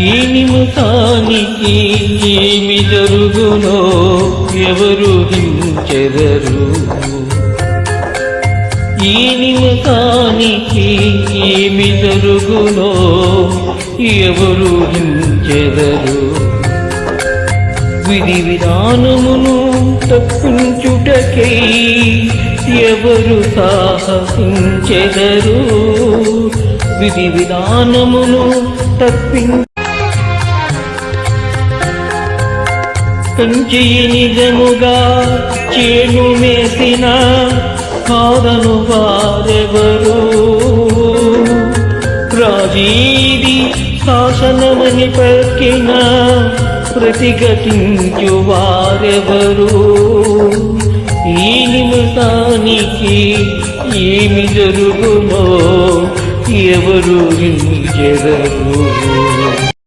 ఈ ఏమి జరుగునో ఎవరు హించెదరు? ఈ ఏమి జరుగునో ఎవరు హించెదరు? విధి విధానమును తప్పించుటకై ఎవరు సాహసించెదరు? విధి విధానమును తప్పించ కంచి నిజముగా చేను మేసిన కాదను వారెవరు. రాజీది శాసనమని పక్కిన ప్రతిఘటించు వారెవరు. ఈ నిమిషానికి ఏమి జరుగునో ఎవరు హించెదరు.